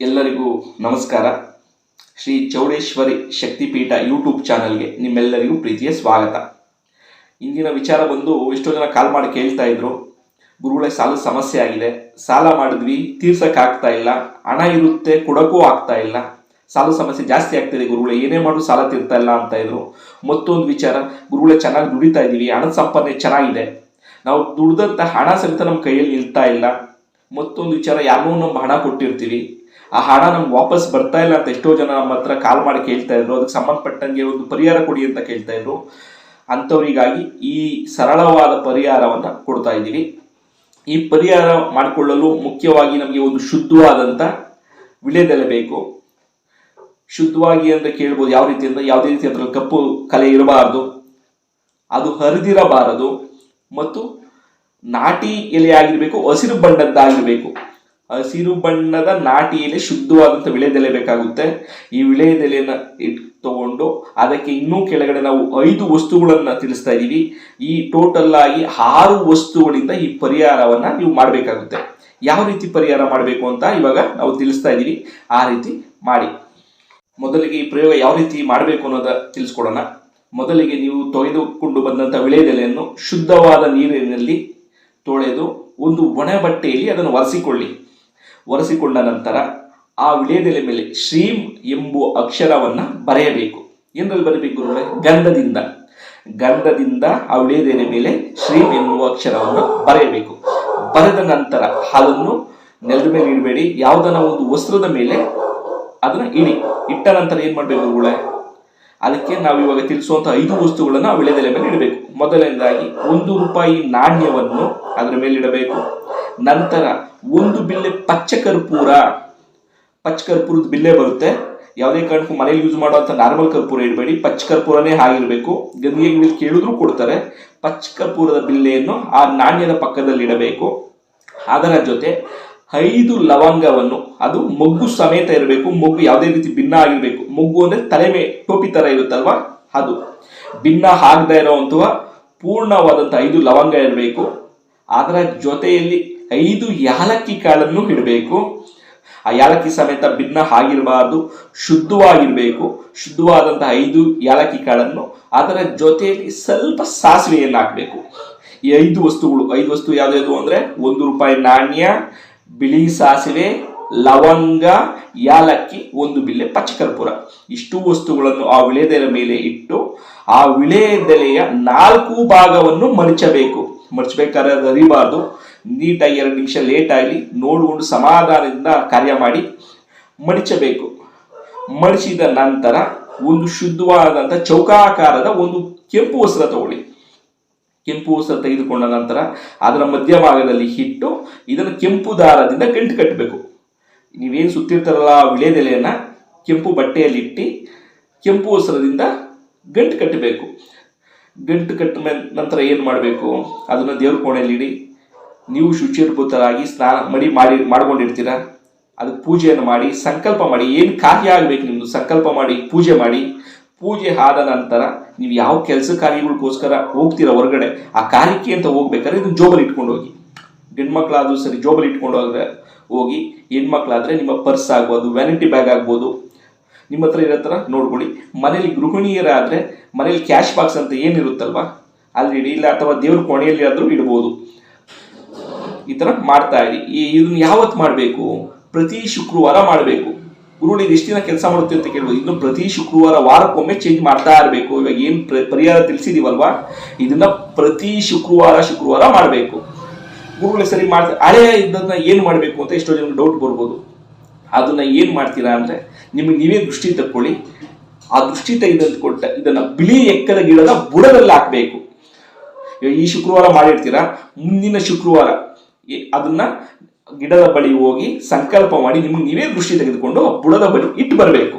ಎಲ್ಲರಿಗೂ ನಮಸ್ಕಾರ. ಶ್ರೀ ಚೌಡೇಶ್ವರಿ ಶಕ್ತಿಪೀಠ ಯೂಟ್ಯೂಬ್ ಚಾನಲ್ಗೆ ನಿಮ್ಮೆಲ್ಲರಿಗೂ ಪ್ರೀತಿಯ ಸ್ವಾಗತ. ಇಂದಿನ ವಿಚಾರ ಬಂದು ಎಷ್ಟೋ ಜನ ಕಾಲ್ ಮಾಡಿ ಕೇಳ್ತಾ ಇದ್ರು. ಗುರುಗಳೇ ಸಾಲದ ಸಮಸ್ಯೆ ಆಗಿದೆ. ಸಾಲ ಮಾಡಿದ್ವಿ ತೀರ್ಸಕ್ಕಾಗ್ತಾ ಇಲ್ಲ. ಹಣ ಇರುತ್ತೆ ಕೊಡೋಕ್ಕೂ ಆಗ್ತಾ ಇಲ್ಲ. ಸಾಲ ಸಮಸ್ಯೆ ಜಾಸ್ತಿ ಆಗ್ತಿದೆ ಗುರುಗಳೇ, ಏನೇ ಮಾಡು ಸಾಲ ತೀರ್ತಾ ಇಲ್ಲ ಅಂತ ಇದ್ರು. ಮತ್ತೊಂದು ವಿಚಾರ, ಗುರುಗಳೇ ಚೆನ್ನಾಗಿ ದುಡಿತಾ ಇದ್ದೀವಿ, ಹಣದ ಸಂಪಾದನೆ ಚೆನ್ನಾಗಿದೆ. ನಾವು ದುಡ್ದಂಥ ಹಣ ಸಹಿತ ನಮ್ಮ ಕೈಯಲ್ಲಿ ನಿಲ್ತಾ ಇಲ್ಲ. ಮತ್ತೊಂದು ವಿಚಾರ ಯಾರಿಗೂ ನಮ್ಮ ಹಣ ಕೊಟ್ಟಿರ್ತೀವಿ. ಆ ಹಣ ನಮ್ಗೆ ವಾಪಸ್ ಬರ್ತಾ ಇಲ್ಲ ಅಂತ ಎಷ್ಟೋ ಜನ ನಮ್ಮ ಹತ್ರ ಕಾಲ್ ಮಾಡಿ ಕೇಳ್ತಾ ಇದ್ರು. ಅದಕ್ಕೆ ಸಂಬಂಧಪಟ್ಟಂಗೆ ಒಂದು ಪರಿಹಾರ ಕೊಡಿ ಅಂತ ಕೇಳ್ತಾ ಇದ್ರು. ಅಂಥವರಿಗಾಗಿ ಈ ಸರಳವಾದ ಪರಿಹಾರವನ್ನು ಕೊಡ್ತಾ ಇದ್ದೀವಿ. ಈ ಪರಿಹಾರ ಮಾಡಿಕೊಳ್ಳಲು ಮುಖ್ಯವಾಗಿ ನಮಗೆ ಒಂದು ಶುದ್ಧವಾದಂಥ ವಿಳೆದೆಲೆ ಬೇಕು. ಶುದ್ಧವಾಗಿ ಅಂತ ಕೇಳ್ಬೋದು ಯಾವ ರೀತಿ ಅಂದ್ರೆ ಯಾವುದೇ ರೀತಿ ಅದ್ರಲ್ಲಿ ಕಪ್ಪು ಕಲೆ ಇರಬಾರದು. ಅದು ಹರಿದಿರಬಾರದು. ಮತ್ತು ನಾಟಿ ಎಲೆ ಆಗಿರಬೇಕು, ಹಸಿರು ಬಣ್ಣದ್ದಾಗಿರಬೇಕು. ಹಸಿರು ಬಣ್ಣದ ನಾಟಿ ಎಲೆ ಶುದ್ಧವಾದಂಥ ವಿಳೆದೆಲೆ ಬೇಕಾಗುತ್ತೆ. ಈ ವಿಳೆದೆಲೆನ ಇಟ್ ತಗೊಂಡು ಅದಕ್ಕೆ ಇನ್ನೂ ಕೆಳಗಡೆ ನಾವು ಐದು ವಸ್ತುಗಳನ್ನು ತಿಳಿಸ್ತಾ ಇದ್ದೀವಿ ಈ ಟೋಟಲ್ ಆಗಿ ಆರು ವಸ್ತುಗಳಿಂದ ಈ ಪರಿಹಾರವನ್ನ ನೀವು ಮಾಡಬೇಕಾಗುತ್ತೆ. ಯಾವ ರೀತಿ ಪರಿಹಾರ ಮಾಡಬೇಕು ಅಂತ ಇವಾಗ ನಾವು ತಿಳಿಸ್ತಾ ಇದ್ದೀವಿ ಆ ರೀತಿ ಮಾಡಿ. ಮೊದಲಿಗೆ ಈ ಪ್ರಯೋಗ ಯಾವ ರೀತಿ ಮಾಡಬೇಕು ಅನ್ನೋದ ತಿಳಿಸ್ಕೊಡೋಣ. ಮೊದಲಿಗೆ ನೀವು ತೊಳೆದುಕೊಂಡು ಬಂದಂಥ ವಿಳೆದೆಲೆಯನ್ನು ಶುದ್ಧವಾದ ನೀರಿನಲ್ಲಿ ತೊಳೆದು ಒಂದು ಒಣ ಬಟ್ಟೆಯಲ್ಲಿ ಅದನ್ನು ಒರೆಸಿಕೊಳ್ಳಿ. ಒರೆಸಿಕೊಂಡ ನಂತರ ಆ ವಿಳೆದೆಲೆ ಮೇಲೆ ಶ್ರೀಂ ಎಂಬುವ ಅಕ್ಷರವನ್ನ ಬರೆಯಬೇಕು. ಏನರಲ್ಲಿ ಬರಬೇಕು ಗಂಧದಿಂದ. ಗಂಧದಿಂದ ಆ ವಿಳೆದೆಲೆ ಮೇಲೆ ಶ್ರೀಂ ಎಂಬುವ ಅಕ್ಷರವನ್ನು ಬರೆಯಬೇಕು. ಬರೆದ ನಂತರ ಅದನ್ನು ನೆಲದ ಮೇಲೆ ಇಡಬೇಡಿ. ಯಾವುದನ್ನ ಒಂದು ವಸ್ತ್ರದ ಮೇಲೆ ಅದನ್ನ ಇಡಿ. ಇಟ್ಟ ನಂತರ ಏನ್ ಮಾಡಬೇಕು ಗುರುಗಳೇ? ಅದಕ್ಕೆ ನಾವು ಇವಾಗ ತಿಳಿಸುವಂತ ಐದು ವಸ್ತುಗಳನ್ನು ಆ ವಿಳೆದೆಲೆ ಮೇಲೆ ಇಡಬೇಕು. ಮೊದಲನೇದಾಗಿ ಒಂದು ರೂಪಾಯಿ ನಾಣ್ಯವನ್ನು ಅದರ ಮೇಲೆ ಇಡಬೇಕು. ನಂತರ ಒಂದು ಬಿಲ್ಲೆ ಪಚ್ಚ ಕರ್ಪೂರ ಪಚ್ಚ ಕರ್ಪೂರದ ಬಿಲ್ಲೆ ಬರುತ್ತೆ. ಯಾವುದೇ ಕಾರಣಕ್ಕೂ ಮನೇಲಿ ಯೂಸ್ ಮಾಡುವಂತ ನಾರ್ಮಲ್ ಕರ್ಪೂರ ಇಡಬೇಡಿ ಪಚ್ಚ ಕರ್ಪೂರನೇ ಆಗಿರಬೇಕು ಗಂಗೆಗೆ ಕೇಳಿದ್ರು ಕೊಡ್ತಾರೆ. ಪಚ್ಚ ಕರ್ಪೂರದ ಬಿಲ್ಲೆಯನ್ನು ಆ ನಾಣ್ಯದ ಪಕ್ಕದಲ್ಲಿ ಇಡಬೇಕು. ಅದರ ಜೊತೆ ಐದು ಲವಂಗವನ್ನು, ಅದು ಮೊಗ್ಗು ಸಮೇತ ಇರಬೇಕು. ಮೊಗ್ಗು ಯಾವುದೇ ರೀತಿ ಭಿನ್ನ ಆಗಿರಬೇಕು. ಮೊಗ್ಗು ಅಂದ್ರೆ ತಲೆ ಮೇ ಟೋಪಿ ತರ ಇರುತ್ತಲ್ವಾ? ಅದು. ಭಿನ್ನ ಆಗದೆ ಇರುವಂತಹ ಪೂರ್ಣವಾದಂತಹ ಐದು ಲವಂಗ ಇರಬೇಕು. ಅದರ ಜೊತೆಯಲ್ಲಿ ಐದು ಯಾಲಕ್ಕಿ ಕಾಳನ್ನು ಇಡಬೇಕು. ಆ ಯಾಲಕ್ಕಿ ಸಮೇತ ಭಿನ್ನ ಆಗಿರಬಾರ್ದು, ಶುದ್ಧವಾಗಿರಬೇಕು. ಶುದ್ಧವಾದಂತಹ ಐದು ಯಾಲಕ್ಕಿ ಕಾಳನ್ನು ಅದರ ಜೊತೆಯಲ್ಲಿ ಸ್ವಲ್ಪ ಸಾಸಿವೆಯನ್ನು ಹಾಕಬೇಕು. ಈ ಐದು ವಸ್ತುಗಳು, ಐದು ವಸ್ತು ಯಾವ್ದು ಅಂದ್ರೆ ಒಂದು ರೂಪಾಯಿ ನಾಣ್ಯ, ಬಿಳಿ ಸಾಸಿವೆ, ಲವಂಗ, ಯಾಲಕ್ಕಿ, ಒಂದು ಬಿಲ್ಲೆ ಪಚ್ಚಕರ್ಪೂರ. ಇಷ್ಟು ವಸ್ತುಗಳನ್ನು ಆ ವಿಳೆದೆಲೆ ಮೇಲೆ ಇಟ್ಟು ಆ ವಿಳೆದೆಲೆಯ ನಾಲ್ಕು ಭಾಗವನ್ನು ಮಡಚಬೇಕು ಮಡಚಬೇಕಾದ್ರೆ ಅದು ಅರಿಬಾರ್ದು ನೀಟಾಗಿ ಎರಡು ನಿಮಿಷ ಲೇಟ್ ಆಗಲಿ ನೋಡಿಕೊಂಡು ಸಮಾಧಾನದಿಂದ ಕಾರ್ಯ ಮಾಡಿ ಮಡಚಬೇಕು. ಮಡಿಸಿದ ನಂತರ ಒಂದು ಶುದ್ಧವಾದಂಥ ಚೌಕಾಕಾರದ ಒಂದು ಕೆಂಪು ವಸ್ತ್ರ ತಗೊಳ್ಳಿ. ಕೆಂಪು ವಸ್ತ್ರ ತೆಗೆದುಕೊಂಡ ನಂತರ ಅದರ ಮಧ್ಯಭಾಗದಲ್ಲಿ ಹಿಟ್ಟು, ಇದನ್ನು ಕೆಂಪು ದಾರದಿಂದ ಗಂಟು ಕಟ್ಟಬೇಕು. ನೀವೇನು ಸುತ್ತಿರ್ತಾರಲ್ಲ ವಿಳೆದೆಲೆಯನ್ನ ಕೆಂಪು ಬಟ್ಟೆಯಲ್ಲಿಟ್ಟು ಕೆಂಪು ವಸ್ತ್ರದಿಂದ ಗಂಟು ಕಟ್ಟಬೇಕು. ಗಂಟು ಕಟ್ಟ ನಂತರ ಏನು ಮಾಡಬೇಕು? ಅದನ್ನು ದೇವ್ರ ಕೋಣೆಯಲ್ಲಿ ಇಡಿ. ನೀವು ಶುಚಿರ್ಭೂತರಾಗಿ ಸ್ನಾನ ಮಡಿ ಮಾಡಿ ಮಾಡ್ಕೊಂಡಿರ್ತೀರ? ಅದಕ್ಕೆ ಪೂಜೆಯನ್ನು ಮಾಡಿ, ಸಂಕಲ್ಪ ಮಾಡಿ, ಏನು ಕಾರ್ಯ ಆಗಬೇಕು ನಿಮ್ಮದು ಸಂಕಲ್ಪ ಮಾಡಿ, ಪೂಜೆ ಮಾಡಿ. ಪೂಜೆ ಆದ ನಂತರ ನೀವು ಯಾವ ಕೆಲಸ ಕಾರ್ಯಗಳಿಗೋಸ್ಕರ ಹೋಗ್ತೀರಾ ಹೊರಗಡೆ? ಆ ಕಾರ್ಯಕ್ಕೆ ಅಂತ ಹೋಗ್ಬೇಕಾದ್ರೆ ಇದು ಜೋಬಲ್ಲಿ ಇಟ್ಕೊಂಡು ಹೋಗಿ ಗಂಡ್ಮಕ್ಳಾದ್ರೂ ಸರಿ ಜೋಬಲ್ಲಿ ಇಟ್ಕೊಂಡು ಹೋದ್ರೆ ಹೋಗಿ, ಹೆಣ್ಮಕ್ಳಾದರೆ ನಿಮ್ಮ ಪರ್ಸ್ ಆಗ್ಬೋದು, ವ್ಯಾನಿಟಿ ಬ್ಯಾಗ್ ಆಗ್ಬೋದು. ನಿಮ್ಮ ಹತ್ರ ಇರೋ ಥರ ನೋಡ್ಕೊಳ್ಳಿ. ಮನೇಲಿ ಗೃಹಿಣಿಯರಾದರೆ ಮನೇಲಿ ಕ್ಯಾಶ್ ಬಾಕ್ಸ್ ಅಂತ ಏನಿರುತ್ತಲ್ವ? ಅಲ್ಲಿ ಇಡಿ ಇಲ್ಲ ಅಥವಾ ದೇವ್ರ ಕೋಣೆಯಲ್ಲಿ ಆದರೂ ಇಡ್ಬೋದು. ಈ ತರ ಮಾಡ್ತಾ ಇರಿ. ಇದನ್ನ ಯಾವತ್ತು ಮಾಡಬೇಕು? ಪ್ರತಿ ಶುಕ್ರವಾರ ಮಾಡಬೇಕು. ಗುರು ನೀವು ಎಷ್ಟು ದಿನ ಕೆಲಸ ಮಾಡುತ್ತೆ ಅಂತ ಕೇಳ್ಬೋದು. ಇನ್ನು ಪ್ರತಿ ಶುಕ್ರವಾರ ವಾರಕ್ಕೊಮ್ಮೆ ಚೇಂಜ್ ಮಾಡ್ತಾ ಇರಬೇಕು. ಇವಾಗ ಏನು ಪರಿಹಾರ ತಿಳಿಸಿದೀವಲ್ವಾ? ಇದನ್ನ ಪ್ರತಿ ಶುಕ್ರವಾರ ಶುಕ್ರವಾರ ಮಾಡಬೇಕು. ಗುರುಗಳು, ಸರಿ ಮಾಡ್ತಾರೆ ಹಳೆ ಇದನ್ನ ಏನು ಮಾಡಬೇಕು ಅಂತ ಎಷ್ಟೋ ಜನ ಡೌಟ್ ಬರ್ಬೋದು. ಅದನ್ನ ಏನು ಮಾಡ್ತೀರಾ ಅಂದ್ರೆ, ನಿಮಗೆ ನೀವೇ ದೃಷ್ಟಿ ತಕ್ಕೊಳ್ಳಿ. ಆ ದೃಷ್ಟಿ ತೆಗೆದಂತ ಕೊಟ್ಟ, ಇದನ್ನ ಬಿಳಿ ಎಕ್ಕದ ಗಿಡದ ಬುಡದಲ್ಲಿ ಹಾಕಬೇಕು. ಈ ಶುಕ್ರವಾರ ಮಾಡಿರ್ತೀರಾ? ಮುಂದಿನ ಶುಕ್ರವಾರ. ಅದನ್ನ ಗಿಡದ ಬಳಿ ಹೋಗಿ ಸಂಕಲ್ಪ ಮಾಡಿ ನಿಮಗೆ ನೀವೇ ದೃಷ್ಟಿ ತೆಗೆದುಕೊಂಡು ಬುಡದ ಬಳಿ ಇಟ್ಟು ಬರಬೇಕು.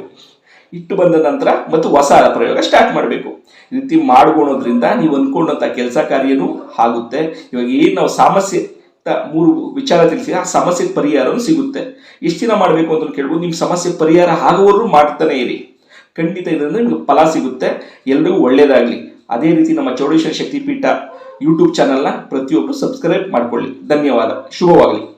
ಇಟ್ಟು ಬಂದ ನಂತರ ಮತ್ತು ಹೊಸ ಪ್ರಯೋಗ ಸ್ಟಾರ್ಟ್ ಮಾಡಬೇಕು. ಈ ರೀತಿ ಮಾಡ್ಕೊಳೋದ್ರಿಂದ ನೀವು ಅಂದ್ಕೊಂಡಂತ ಕೆಲಸ ಕಾರ್ಯನೂ ಆಗುತ್ತೆ. ಇವಾಗ ಏನು ನಾವು ಸಮಸ್ಯೆ ಮೂರು ವಿಚಾರ ತಿಳಿಸಿ, ಆ ಸಮಸ್ಯೆ ಪರಿಹಾರನೂ ಸಿಗುತ್ತೆ. ಎಷ್ಟು ದಿನ ಮಾಡಬೇಕು ಅಂತ ಕೇಳ್ಬೋದು. ನಿಮ್ಮ ಸಮಸ್ಯೆ ಪರಿಹಾರ ಆಗುವವರು ಮಾಡ್ತಾನೆ ಇರಿ. ಖಂಡಿತ ಇದರಿಂದ ನಿಮ್ಗೆ ಫಲ ಸಿಗುತ್ತೆ. ಎಲ್ರಿಗೂ ಒಳ್ಳೇದಾಗಲಿ. ಅದೇ ರೀತಿ ನಮ್ಮ ಚೌಡೇಶ್ವರ ಶಕ್ತಿಪೀಠ ಯೂಟ್ಯೂಬ್ ಚಾನಲ್ನ ಪ್ರತಿಯೊಬ್ಬರು ಸಬ್ಸ್ಕ್ರೈಬ್ ಮಾಡಿಕೊಳ್ಳಿ. ಧನ್ಯವಾದ. ಶುಭವಾಗಲಿ.